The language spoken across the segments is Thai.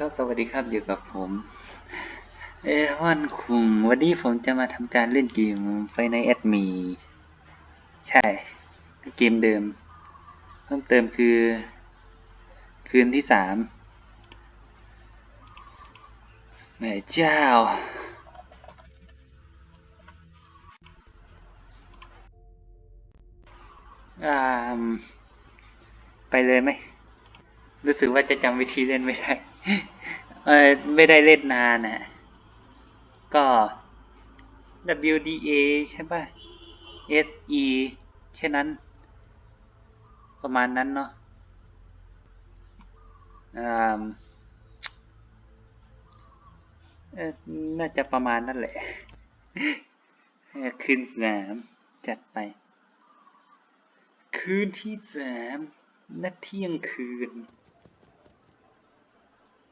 ครับ สวัสดีครับอยู่กับผม เอวันคุงวันนี้ผมจะมาทำการเล่นเกมไฟในแอดมี ใช่ เกมเดิม เพิ่มเติมคือ คืนที่สามแม่เจ้า อ่า ไปเลยไหมรู้สึกว่าจะจำวิธีเล่นไม่ได้ เออไม่ได้เล่นนานน่ะ ก็ WDA ใช่ป่ะ SE แค่นั้น ประมาณนั้นเนาะอ่าน่าจะประมาณนั่นแหละ คืนสามจัดไป คืนที่สามนัดเที่ยงคืน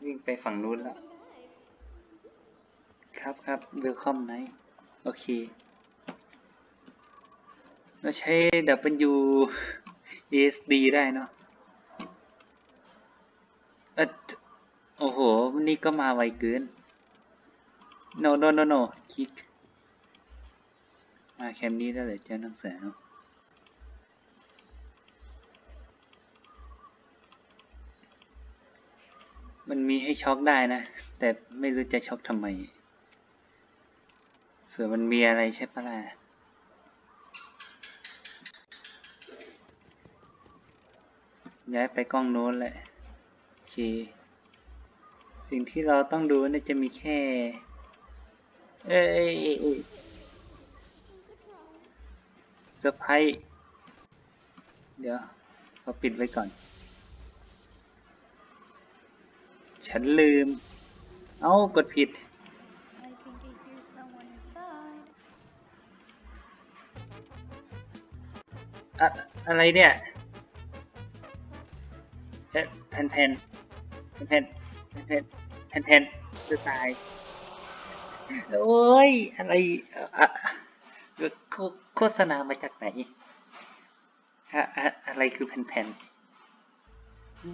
วิ่งไปฝั่งนู้นแล้ว ครับครับเวลคอมไนโอเค เราใช้ W ASD ได้เนาะเออโอ้โหนี่ก็มาไวเกิน no no no no คลิก มาแคมนี้ได้เลยเจ้าน้องแสว มันมีให้ช็อกได้นะ แต่ไม่รู้จะช็อกทำไมเผื่อมันมีอะไรใช่ปะล่ะย้ายไปกล้องโน้นแหละโอเค สิ่งที่เราต้องดูน่าจะมีแค่ เอ้ยเอ้ยเอ้ยเซอร์ไพรส์เดี๋ยวขอปิดไว้ก่อน ฉันลืม เอ้ากดผิด I think I hear someone inside. อะอะไรเนี่ยเอ๊ะแทนแทนแทนแทนแทนแทนจะตาย โอ้ย อะไรอะอะโฆโฆษณามาจากไหน อะอะอะไรคือแผ่นแผ่น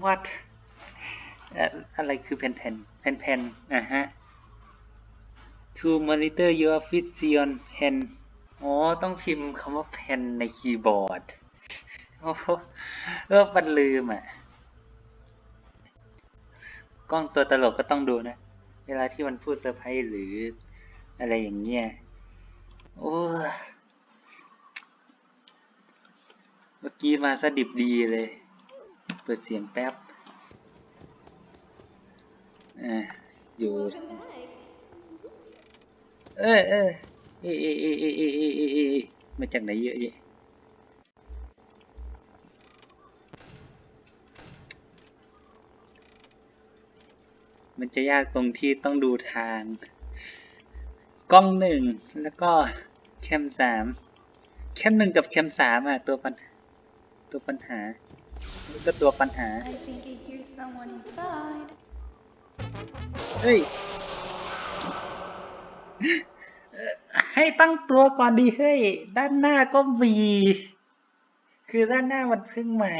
what อะไรคือแผ่นแผ่นแผ่นแผ่นอะฮะ to monitor your vision pen อ๋อ ต้องพิมพ์คำว่า pen ในคีย์บอร์ดโอ้โหเออมันลืมอะ กล้องตัวตลกก็ต้องดูนะ เวลาที่มันพูดเซอร์ไพรส์หรืออะไรอย่างเงี้ย โอ้เมื่อกี้มาสดิบดีเลย เปิดเสียงแป๊บ อ่าอยู่ เออเออเอเอเอเอเอเอเอเอเอมาจากไหนเยอะแยะมันจะยากตรงที่ต้องดูทาง กล้องหนึ่งแล้วก็แคมสามแคมหนึ่งกับแคมสามอะตัวปัญตัวปัญหานี่ก็ตัวปัญหา I think I hear someone inside. เฮ้ย ให้ตั้งตัวก่อนดีเฮ้ย ด้านหน้าก็มีคือด้านหน้ามันเพิ่งมา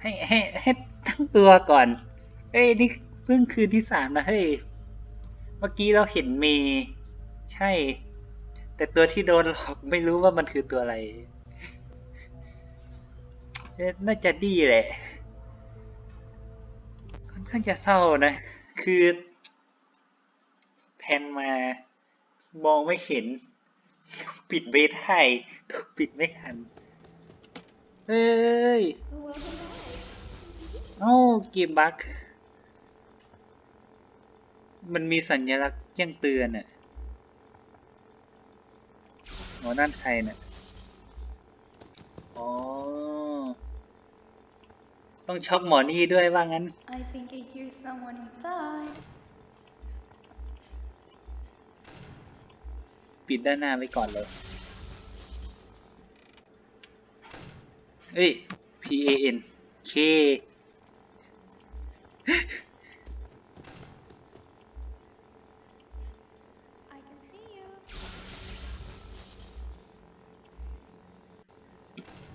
ให้ให้ให้ตั้งตัวก่อน เอ้ยนี่เพิ่งคืนที่สามนะเฮ้ย เมื่อกี้เราเห็นเมย์ใช่ แต่ตัวที่โดนหลอกไม่รู้ว่ามันคือตัวอะไร น่าจะดีแหละ ค่อนข้างจะเศร้านะ คือแพนมามองไม่เห็น ปิดไม่ได้ถูกปิดไม่ทันเฮ้ยเอ้าเกมบั๊กมันมีสัญลักษณ์แจ้งเตือนอะอ๋อนั่นใครน่ะอ๋อ ต้องช็อกหมอนี่ด้วยว่างั้น I think I hear someone inside. ปิดด้านหน้าไว้ก่อนเลย เอ้ย P A N K I can see you.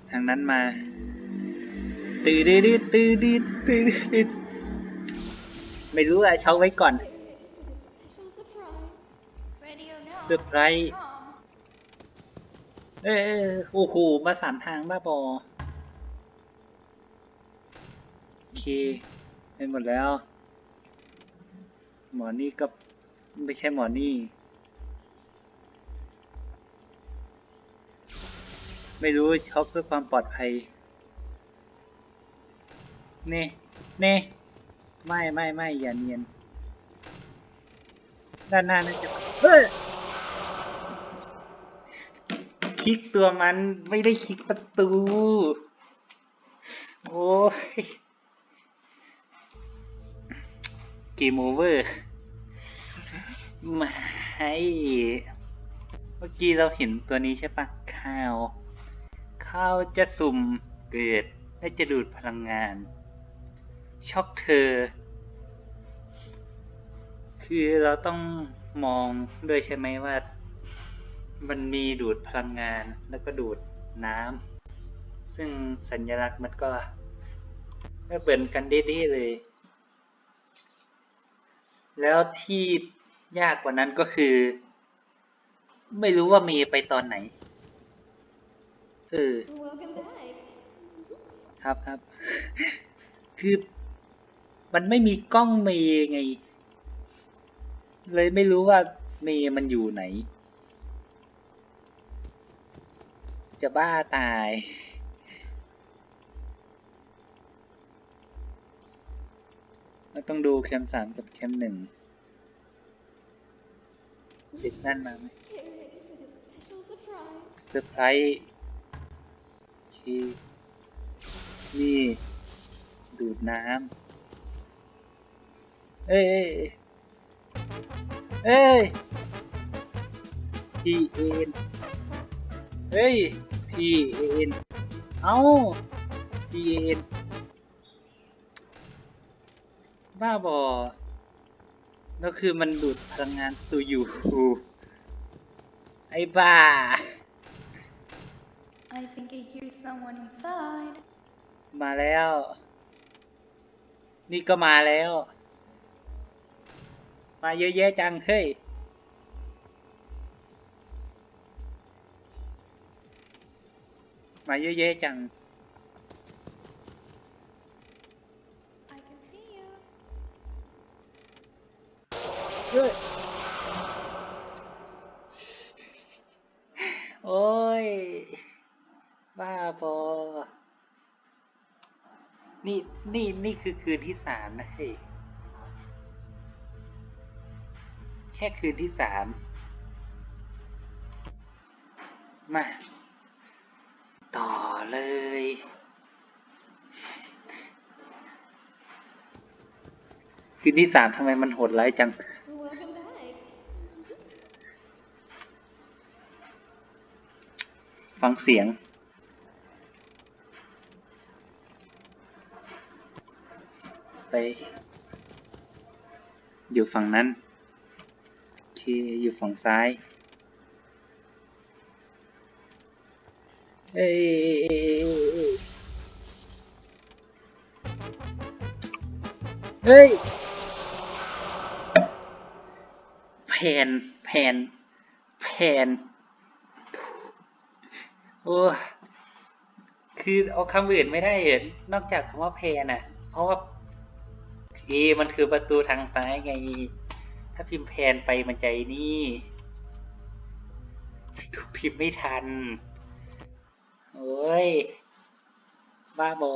ทางนั้นมา ตืดดดตืดดดตืดดดไม่รู้อะช็อกไว้ก่อนเซอร์ไพรส์ Come. เอ้ยเอ้ยโอ้โหมาสามทางบ้าบอโอเคเป็นหมดแล้ว หมอนี่ก็ไม่ใช่หมอนี่ ไม่รู้ช็อกเพื่อความปลอดภัย เน่เน่ไม่ไม่ไม่อย่าเนียน ด้านหน้าน่าจะเฮ้ยคลิกตัวมันไม่ได้คลิกประตู โอ้ยเกมโอเวอร์ไม่เมื่อกี้เราเห็นตัวนี้ใช่ปะข้าว ข้าวจะสุ่มเกิดและจะดูดพลังงาน ช็อกเธอ คือเราต้องมองด้วยใช่ไหมว่า มันมีดูดพลังงานแล้วก็ดูดน้ำซึ่งสัญลักษณ์มันก็ไม่เหมือนกันเด้ๆเลย แล้วที่ยากกว่านั้นก็คือ ไม่รู้ว่ามีไปตอนไหนเออ Welcome back. ครับครับ คือ มันไม่มีกล้องเมย์ไง เลยไม่รู้ว่าเมย์มันอยู่ไหน จะบ้าตาย เราต้องดูแคมสามกับแคมหนึ่งติดนั่นมาไหมเซอร์ไพรส์โอเคนี่ ดูดน้ำ เอ้ยเอ้ยเอ้ยพีเอ็นเฮ้ยพีเอ็นเอ้าพีเอ็นบ้าบอแล้วคือมันดูดพลังงานตูอยู่ ไอ้บ้า I think I hear someone inside. มาแล้ว นี่ก็มาแล้ว มาเยอะแยะจังเฮ้ยมาเยอะแยะจัง I can see you. เฮ้ยโอ้ย บ้าบอ นี่ นี่ นี่คือคืนที่สามนะเฮ้ย ค่คืนที่สามมา ต่อเลย คืนที่สามทำไมมันโหดร้ายจัง ฟังเสียงไปอยู่ฝั่งนั้น เคอยู่ฝั่งซ้ายเอ้ยเอ้ยเอ้ยเอ้ยเฮ้ยแผนแผนแผนโอ้คือเอาคำอื่นไม่ได้เหรอนอกจากคำว่าแพนอะ เพราะว่าเอมันคือประตูทางซ้ายไงาพิมพ์แพนไปมันใจนี่พิมพ์ไม่ทัน โอ้ย บ้าบอ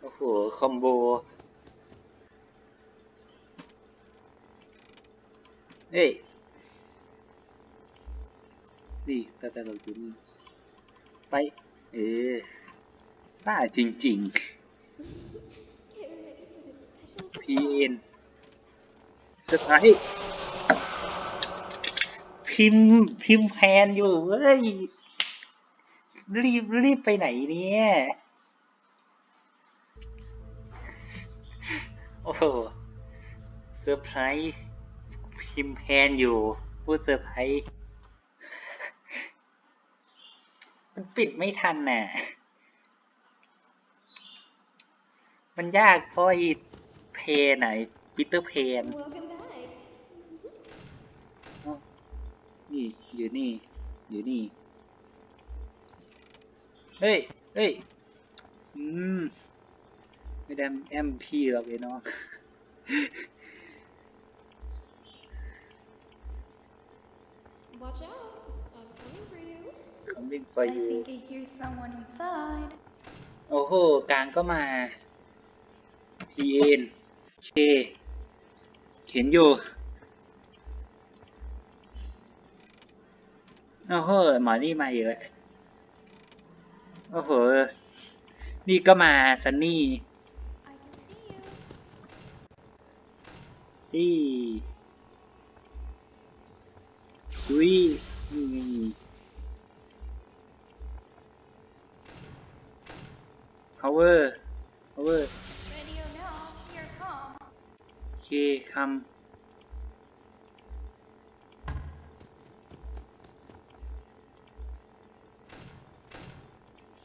โอ้โห คอมโบเอ้ยนี่ตาตาเราดูนี่ ไป เออบ้าจริง Get ready for the special ๆ PN สไตล์พิมพ์พิมพ์แพนอยู่เว้ย รีบรีบไปไหนเนี่ย โอ้โหเซอร์ไพรส์พิมพ์แพนอยู่ พูดเซอร์ไพรส์ มันปิดไม่ทันน่ะ มันยากเพราะไอ้เพนไหนปีเตอร์เพนนี่ อยู่นี่ อยู่นี่ เฮ้ย เฮ้ย อืม ไม่ได้แอมพี่หรอกไอ้น้อง Watch out. I'm coming for you. coming for I you think I hear someone inside. โอ้โห กลางก็มา P N K เห็นอยู่ โอ้โห หมอนี่มาเยอะโอ้โห นี่ก็มาซันนี่ I can see you. ที่ ดุยนี่ไง power power Radio now, here come. เคคำ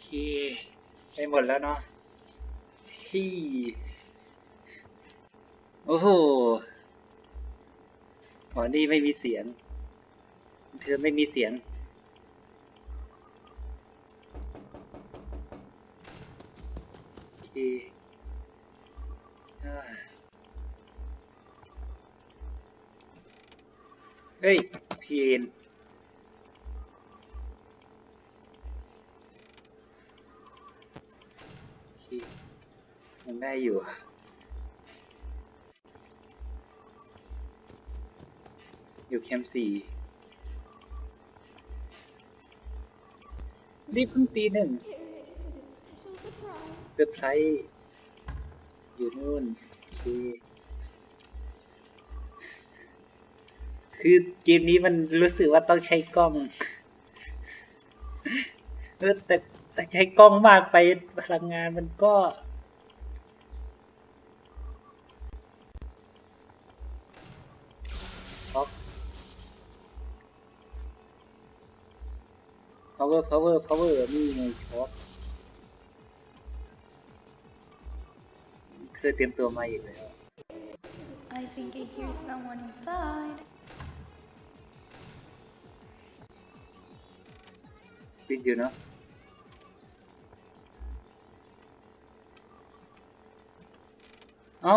เคไปหมดแล้วเนาะที่โอ้โหอ๋อนี่ไม่มีเสียง เธอไม่มีเสียงโอเคอ่เฮ้ยพีเอ็นโอเคยังได้อยู่อยู่แคมป์สี่ นี่เพิ่งตีหนึ่งเซอร์ไพรส์อยู่นู่นโอคือเกมนี้มันรู้สึกว่าต้องใช้กล้องแต่แต่ใช้กล้องมากไปพลังงานมันก็ power power power นี่ไงช็อปเคยเตรียมตัวมาอีกแล้ว I think I hear someone inside. ปิดอยู่เนาะเอ้า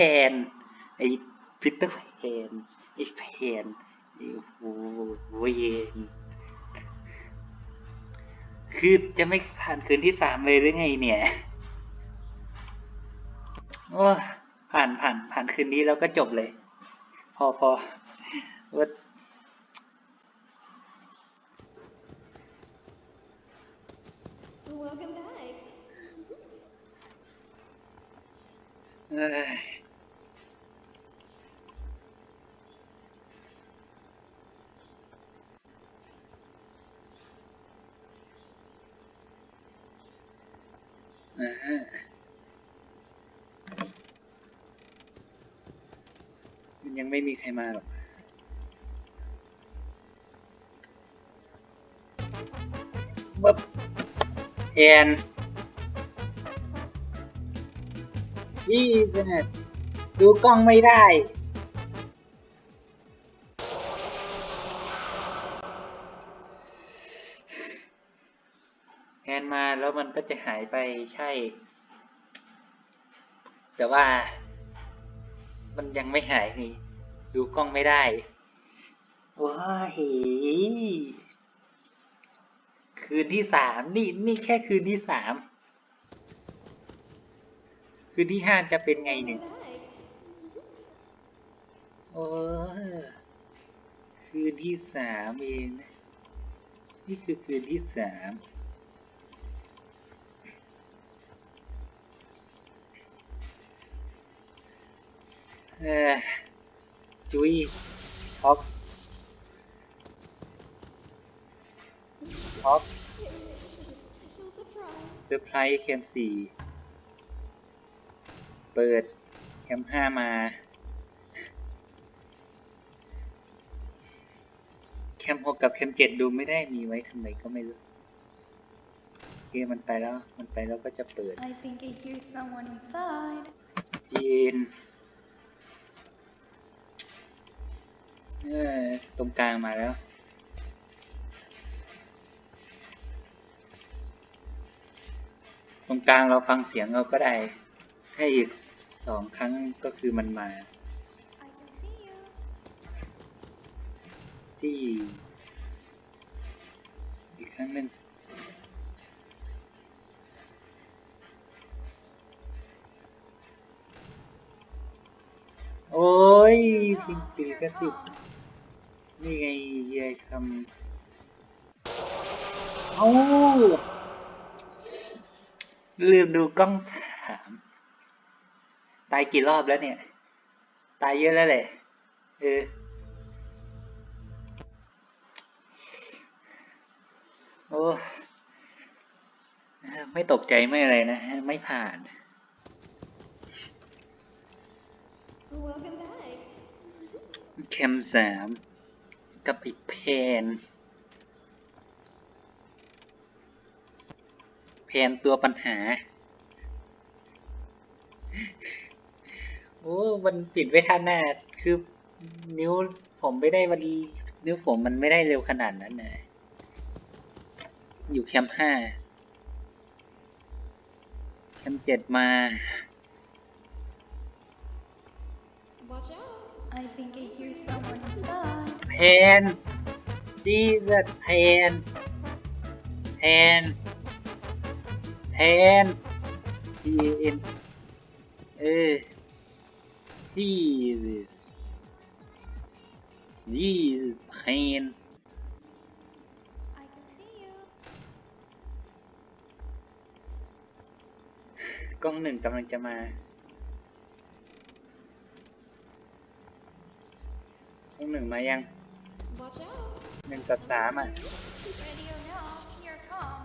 แพนไอ้พิเตอร์แพนไอ้แพนไอ้โอ้โหเวนคือจะไม่ผ่านคืนที่สามเลยหรือไงเนี่ยโอ้ยผ่านผ่านผ่านคืนนี้แล้วก็จบเลย พอพอว่า Welcome back. เอ้ย อ่าฮะมันยังไม่มีใครมาหรอกบึ๊บแอนยี่สิบเอ็ดดูกล้องไม่ได้ ใช่ แต่ว่ามันยังไม่หายนี่ดูกล้องไม่ได้ว้าเหคืนที่สามนี่นี่แค่คืนที่สามคืนที่ห้าจะเป็นไงหนึ่งโอ้คืนที่สามเองนะนี่คือคืนที่สาม เออจุยท็อปท็อป Special surprise. เซอร์ไพรส์เคมสี่โดเปิดแคมห้ามาแคมหกกับแคมเจ็ดดูไม่ได้มีไว้ทำไมก็ไม่รู้โอเคมันไปแล้ว มันไปแล้วก็จะเปิด I think I hear someone inside. ยีนเออ ตรงกลางมาแล้ว ตรงกลางเราฟังเสียงเราก็ได้ให้อีกสองครั้งก็คือมันมา I can see you. ที่อีกครั้งหนึ่งโอ้ยพิงปีก็สิ นี่ไงยายคำเอ้าลืมดูกล้องสามตายกี่รอบแล้วเนี่ย ตายเยอะแล้วแหละเออโอ้ไม่ตกใจไม่อะไรนะ ไม่ผ่าน Welcome back. แคมสาม กับอีกเพน เพนตัวปัญหา โอ้มันปิดไว้ท่าน้าคือนิ้วผมไม่ได้มันนิ้วผมมันไม่ได้เร็วขนาดนั้นนะอยู่แคมห้าแคมเจ็ดมา Watch out. I think inside. เพนจีสเพนเพนเพนพีเอ็นเออจีสจีสเพน I can see you. กล้องหนึ่งกำลังจะมากล้องหนึ่งมายัง Watch out. หนึ่งกับสามอะ Radio now, here come.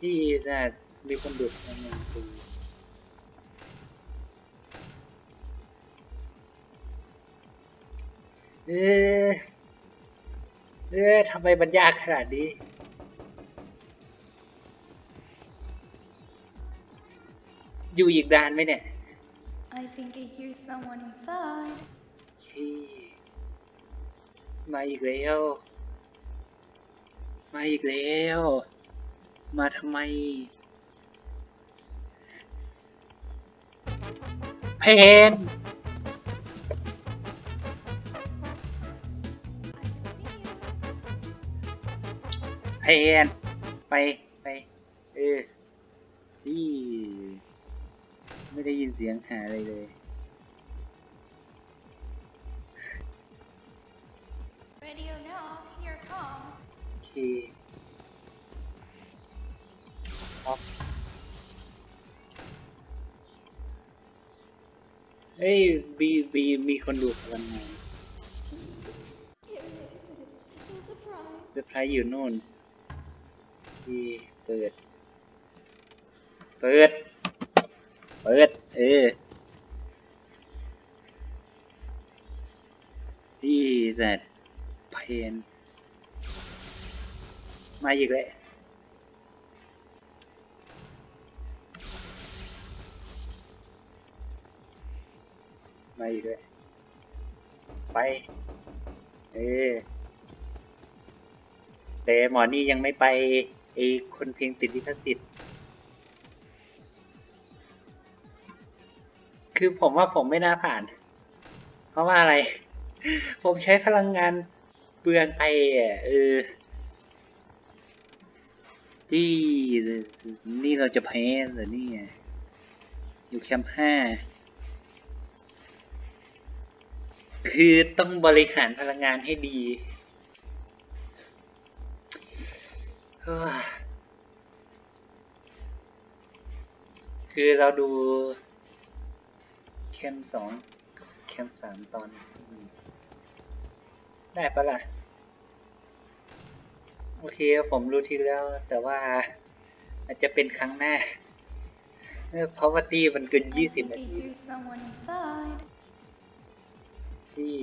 ที่จะมีคนดุดมันยังดูเออเออทำไมมันยากขนาดนี้ อยู่อีกด้านไหมเนี่ย I think I hear someone inside. ชี้ มาอีกแล้ว มาอีกแล้ว มาทำไม เพนเพนไป ไป เออที่ไม่ได้ยินเสียงหาอะไรเลย โอเคครับเอ้ยบีบีมีคนดูพลังงานเซอร์ไพรส์อยู่นู่นที่เปิด เปิด เปิด เออที่แซดเพน มาอีกแล้วมาอีกแล้วไป เออแต่หมอนี่ยังไม่ไปไอ้คนเพลงติดลิขสิทธิ์คือผมว่าผมไม่น่าผ่าน เพราะว่าอะไร ผมใช้พลังงานเปลืองไปอะเออ ที่นี่เราจะแพ้เหรอนี่อยู่แคมป์ห้าคือต้องบริหารพลังงานให้ดีคือเราดูแคมป์สองแคมป์สามตอน ได้ปะล่ะ โอเคผมรู้ทีแล้วแต่ว่าอาจจะเป็นครั้งหน้าเออเพราะว่าตี้มันเกินยี่สิบนาที hear someone inside. ที่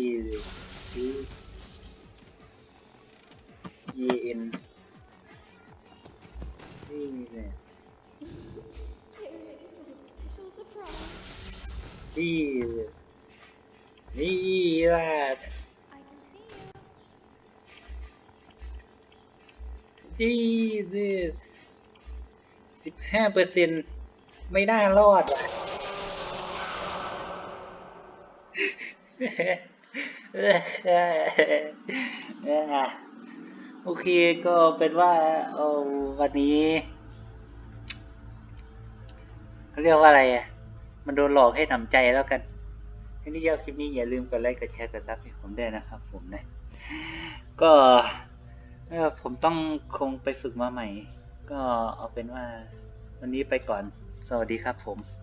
ที่เย็นนี่เนี่ย Here it is for a special surprise. นี่นี่ว่า I can see you. ที่สิบห้าเปอร์เซ็นไม่น่ารอดว่ะโอเคก็เป็นว่าเอาวันนี้เขาเรียกว่าอะไรอะ มันโดนหลอกให้หนำใจแล้วกันถ้าที่ชอบคลิปนี้อย่าลืมกดไลค์กดแชร์กดซับให้ผมด้วยนะครับผมนะ ก็ เออผมต้องคงไปฝึกมาใหม่ ก็เอาเป็นว่า วันนี้ไปก่อน สวัสดีครับผม